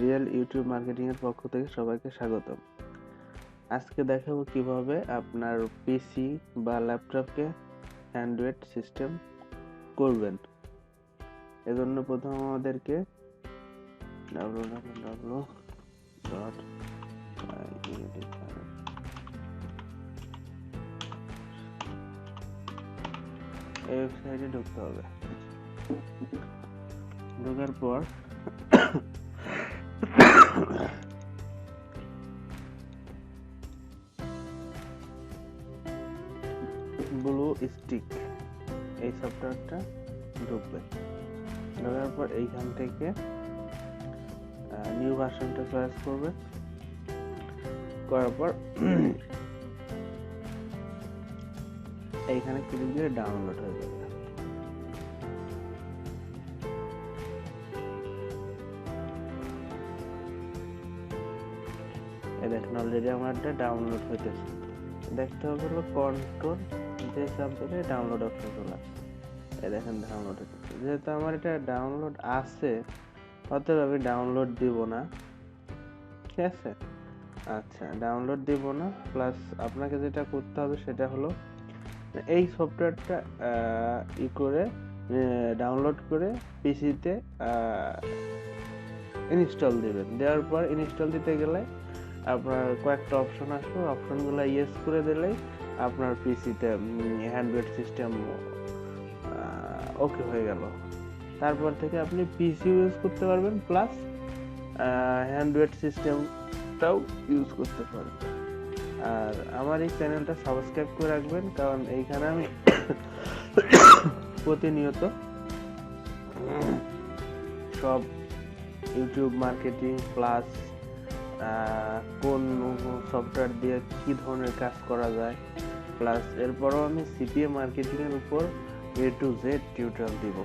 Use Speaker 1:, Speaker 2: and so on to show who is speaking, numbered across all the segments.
Speaker 1: Real YouTube marketing এর পক্ষ থেকে সবাইকে স্বাগতম। আজকে দেখাবো কীভাবে আপনার পিসি বা ল্যাপটপকে অ্যান্ড্রয়েড সিস্টেম করবেন। এজন্য প্রথম আমাদেরকে www ডট এই ওয়েবসাইটে ঢুকতে হবে। ঢোকার পর ব্লু স্টিক। এই সফটওয়্যারটা ঢুকবে। ঢোকার পর এইখান থেকে নিউ ভার্সনটা চয়েস করবে। করার পর এইখানে ক্লিক দিয়ে ডাউনলোড হয়ে যাবে। দেখেন অলরেডি আমার একটা ডাউনলোড হইতেছে। দেখতে হবে হলো কন্ট্রোল যে চাপ দিলে ডাউনলোড অপশন চলে আসে এই দেখেন ডাউনলোড হইতেছে যেহেতু আমার এটা ডাউনলোড আছে, অতএব আমি ডাউনলোড দিব না। ঠিক আছে? আচ্ছা ডাউনলোড দিব না প্লাস আপনাকে যেটা করতে হবে সেটা হলো, এই সফটওয়্যারটা ই করে ডাউনলোড করে পিসিতে ইনস্টল দিবেন। দেওয়ার পর ইনস্টল দিতে গেলে আপনার কয়েকটা অপশন আসবে। অপশনগুলো ইয়েস করে দিলেই আপনার পিসিতে হ্যান্ডওয়েট সিস্টেম ওকে হয়ে গেল। তারপর থেকে আপনি পিসি ইউজ করতে পারবেন প্লাস হ্যান্ডওয়েট সিস্টেমটাও ইউজ করতে পারবেন। আর আমার এই চ্যানেলটা সাবস্ক্রাইব করে রাখবেন, কারণ এইখানে আমি প্রতিনিয়ত সব ইউটিউব মার্কেটিং প্লাস কোন সফটওয়্যার দিয়ে কি ধরনের কাজ করা যায়? প্লাস এরপরও আমি সিপিএ মার্কেটিংয়ের উপর এ টু জেড টিউটোরিয়াল দিব।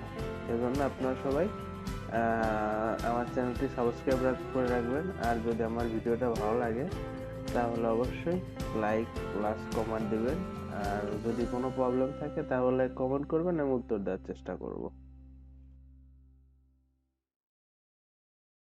Speaker 1: এজন্য আপনারা সবাই আমার চ্যানেলটি সাবস্ক্রাইব করে রাখবেন। আর যদি আমার ভিডিওটা ভালো লাগে, তাহলে অবশ্যই লাইক প্লাস কমেন্ট দিবেন। আর যদি কোনো প্রবলেম থাকে, তাহলে কমেন্ট করবেন, আমি উত্তর দেওয়ার চেষ্টা করব।